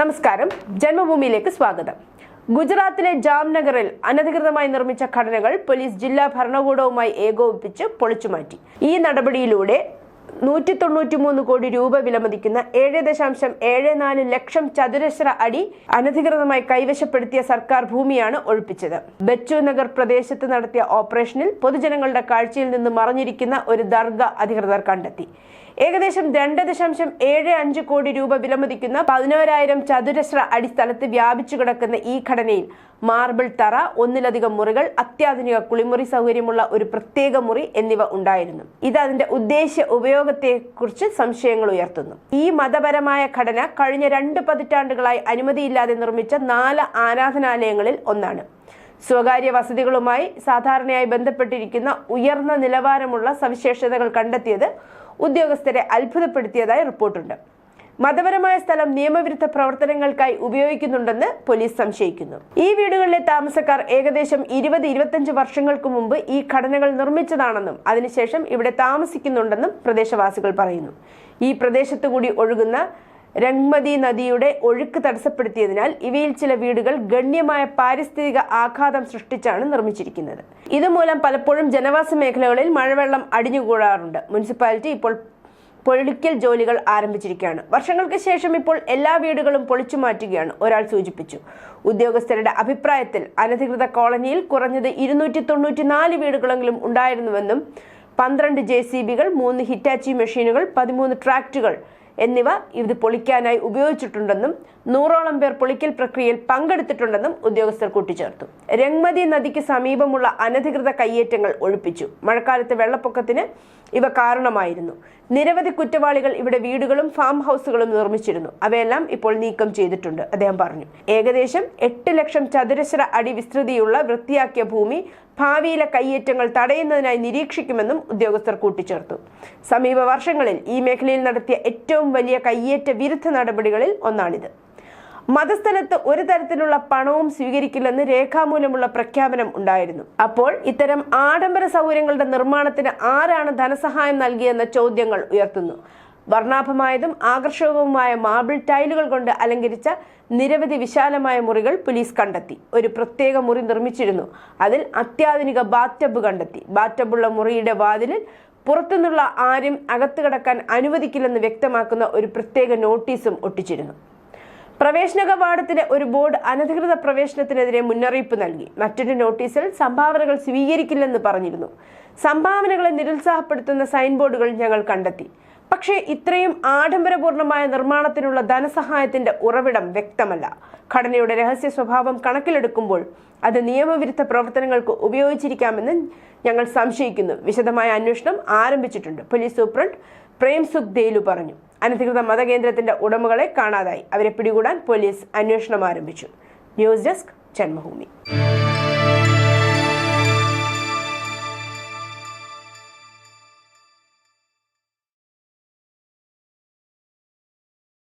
നമസ്കാരം. ജന്മഭൂമിയിലേക്ക് സ്വാഗതം. ഗുജറാത്തിലെ ജാംനഗറിൽ അനധികൃതമായി നിർമ്മിച്ച ഘടനകൾ പോലീസ് ജില്ലാ ഭരണകൂടവുമായി ഏകോപിപ്പിച്ച് പൊളിച്ചുമാറ്റി ഈ നടപടിയിലൂടെ നൂറ്റി തൊണ്ണൂറ്റി മൂന്ന് കോടി രൂപ വിലമതിക്കുന്ന ഏഴ് ദശാംശം ഏഴ് നാല് ലക്ഷം ചതുരശ്ര അടി അനധികൃതമായി കൈവശപ്പെടുത്തിയ സർക്കാർ ഭൂമിയാണ് ഒഴിപ്പിച്ചത്. ബച്ചു നഗർ പ്രദേശത്ത് നടത്തിയ ഓപ്പറേഷനിൽ പൊതുജനങ്ങളുടെ കാഴ്ചയിൽ നിന്ന് മറഞ്ഞിരിക്കുന്ന ഒരു ദർഗ അധികൃതർ കണ്ടെത്തി. ഏകദേശം രണ്ട് ദശാംശം ഏഴ് അഞ്ച് കോടി രൂപ വിലമതിക്കുന്ന പതിനോരായിരം ചതുരശ്ര അടി സ്ഥലത്ത് വ്യാപിച്ചു കിടക്കുന്ന ഈ ഘടനയിൽ മാർബിൾ തറ ഒന്നിലധികം മുറികൾ അത്യാധുനിക കുളിമുറി സൗകര്യമുള്ള ഒരു പ്രത്യേക മുറി എന്നിവ ഉണ്ടായിരുന്നു. ഇത് അതിന്റെ ഉദ്ദേശ്യ ഉപയോഗത്തെക്കുറിച്ച് സംശയങ്ങൾ ഉയർത്തുന്നു. ഈ മതപരമായ ഘടന കഴിഞ്ഞ രണ്ട് പതിറ്റാണ്ടുകളായി അനുമതിയില്ലാതെ നിർമ്മിച്ച നാല് ആരാധനാലയങ്ങളിൽ ഒന്നാണ്. സ്വകാര്യ വസതികളുമായി സാധാരണയായി ബന്ധപ്പെട്ടിരിക്കുന്ന ഉയർന്ന നിലവാരമുള്ള സവിശേഷതകൾ കണ്ടെത്തിയത് ഉദ്യോഗസ്ഥരെ അത്ഭുതപ്പെടുത്തിയതായി റിപ്പോർട്ടുണ്ട്. മതപരമായ സ്ഥലം നിയമവിരുദ്ധ പ്രവർത്തനങ്ങൾക്കായി ഉപയോഗിക്കുന്നുണ്ടെന്ന് പോലീസ് സംശയിക്കുന്നു. ഈ വീടുകളിലെ താമസക്കാർ ഏകദേശം ഇരുപത് ഇരുപത്തഞ്ച് വർഷങ്ങൾക്ക് മുമ്പ് ഈ ഘടനകൾ നിർമ്മിച്ചതാണെന്നും അതിനുശേഷം ഇവിടെ താമസിക്കുന്നുണ്ടെന്നും പ്രദേശവാസികൾ പറയുന്നു. ഈ പ്രദേശത്തുകൂടി ഒഴുകുന്ന രംഗ്മതി നദിയുടെ ഒഴുക്ക് തടസ്സപ്പെടുത്തിയതിനാൽ ഇവയിൽ ചില വീടുകൾ ഗണ്യമായ പാരിസ്ഥിതിക ആഘാതം സൃഷ്ടിച്ചാണ് നിർമ്മിച്ചിരിക്കുന്നത്. ഇതുമൂലം പലപ്പോഴും ജനവാസ മേഖലകളിൽ മഴവെള്ളം അടിഞ്ഞുകൂടാറുണ്ട്. മുനിസിപ്പാലിറ്റി ഇപ്പോൾ പൊളിക്കൽ ജോലികൾ ആരംഭിച്ചിരിക്കുകയാണ്. വർഷങ്ങൾക്ക് ശേഷം ഇപ്പോൾ എല്ലാ വീടുകളും പൊളിച്ചു മാറ്റുകയാണ് ഒരാൾ സൂചിപ്പിച്ചു. ഉദ്യോഗസ്ഥരുടെ അഭിപ്രായത്തിൽ അനധികൃത കോളനിയിൽ കുറഞ്ഞത് ഇരുന്നൂറ്റി തൊണ്ണൂറ്റി നാല് വീടുകളെങ്കിലും ഉണ്ടായിരുന്നുവെന്നും പന്ത്രണ്ട് ജെ സി ബികൾ മൂന്ന് ഹിറ്റാച്ചി മെഷീനുകൾ പതിമൂന്ന് ട്രാക്റ്റുകൾ എന്നിവ ഇത് പൊളിക്കാനായി ഉപയോഗിച്ചിട്ടുണ്ടെന്നും നൂറോളം പേർ പൊളിക്കൽ പ്രക്രിയയിൽ പങ്കെടുത്തിട്ടുണ്ടെന്നും ഉദ്യോഗസ്ഥർ കൂട്ടിച്ചേർത്തു. രംഗ്മതി നദിക്ക് സമീപമുള്ള അനധികൃത കയ്യേറ്റങ്ങൾ ഒഴിപ്പിച്ചു. മഴക്കാലത്ത് വെള്ളപ്പൊക്കത്തിന് ഇവ കാരണമായിരുന്നു. നിരവധി കുറ്റവാളികൾ ഇവിടെ വീടുകളും ഫാം ഹൗസുകളും നിർമ്മിച്ചിരുന്നു. അവയെല്ലാം ഇപ്പോൾ നീക്കം ചെയ്തിട്ടുണ്ട് അദ്ദേഹം പറഞ്ഞു. ഏകദേശം എട്ട് ലക്ഷം ചതുരശ്ര അടി വിസ്തൃതിയുള്ള വൃത്തിയാക്കിയ ഭൂമി ഭാവിയിലെ കയ്യേറ്റങ്ങൾ തടയുന്നതിനായി നിരീക്ഷിക്കുമെന്നും ഉദ്യോഗസ്ഥർ കൂട്ടിച്ചേർത്തു. സമീപ വർഷങ്ങളിൽ ഈ മേഖലയിൽ നടത്തിയ ഏറ്റവും വലിയ കയ്യേറ്റ വിരുദ്ധ നടപടികളിൽ ഒന്നാണിത്. മതസ്ഥലത്ത് ഒരു തരത്തിലുള്ള പണവും സ്വീകരിക്കില്ലെന്ന് രേഖാമൂലമുള്ള പ്രഖ്യാപനം ഉണ്ടായിരുന്നു. അപ്പോൾ ഇത്തരം ആഡംബര സൗകര്യങ്ങളുടെ നിർമ്മാണത്തിന് ആരാണ് ധനസഹായം നൽകിയെന്ന ചോദ്യങ്ങൾ ഉയർത്തുന്നു. വർണാഭമായതും ആകർഷകവുമായ മാർബിൾ ടൈലുകൾ കൊണ്ട് അലങ്കരിച്ച നിരവധി വിശാലമായ മുറികൾ പോലീസ് കണ്ടെത്തി. ഒരു പ്രത്യേക മുറി നിർമ്മിച്ചിരുന്നു. അതിൽ അത്യാധുനിക ബാറ്റബ് കണ്ടെത്തി. ബാറ്റബുള്ള മുറിയുടെ വാതിലിൽ പുറത്തുനിന്നുള്ള ആരും അകത്തു കടക്കാൻ അനുവദിക്കില്ലെന്ന് വ്യക്തമാക്കുന്ന ഒരു പ്രത്യേക നോട്ടീസും ഒട്ടിച്ചിരുന്നു. പ്രവേശന കവാടത്തിലെ ഒരു ബോർഡ് അനധികൃത പ്രവേശനത്തിനെതിരെ മുന്നറിയിപ്പ് നൽകി. മറ്റൊരു നോട്ടീസിൽ സംഭാവനകൾ സ്വീകരിക്കില്ലെന്ന് പറഞ്ഞിരുന്നു. സംഭാവനകളെ നിരുത്സാഹപ്പെടുത്തുന്ന സൈൻ ബോർഡുകൾ ഞങ്ങൾ കണ്ടെത്തി. പക്ഷേ ഇത്രയും ആഡംബരപൂർണമായ നിർമ്മാണത്തിനുള്ള ധനസഹായത്തിന്റെ ഉറവിടം വ്യക്തമല്ല. ഘടനയുടെ രഹസ്യ സ്വഭാവം കണക്കിലെടുക്കുമ്പോൾ അത് നിയമവിരുദ്ധ പ്രവർത്തനങ്ങൾക്ക് ഉപയോഗിച്ചിരിക്കാമെന്ന് ഞങ്ങൾ സംശയിക്കുന്നു. വിശദമായ അന്വേഷണം ആരംഭിച്ചിട്ടുണ്ട്. Police superintendent Premsukh Delu പറഞ്ഞു. അനധികൃത മതകേന്ദ്രത്തിന്റെ ഉടമകളെ കാണാതായി. അവരെ പിടികൂടാൻ പോലീസ് അന്വേഷണം ആരംഭിച്ചു. News desk Janmabhoomi.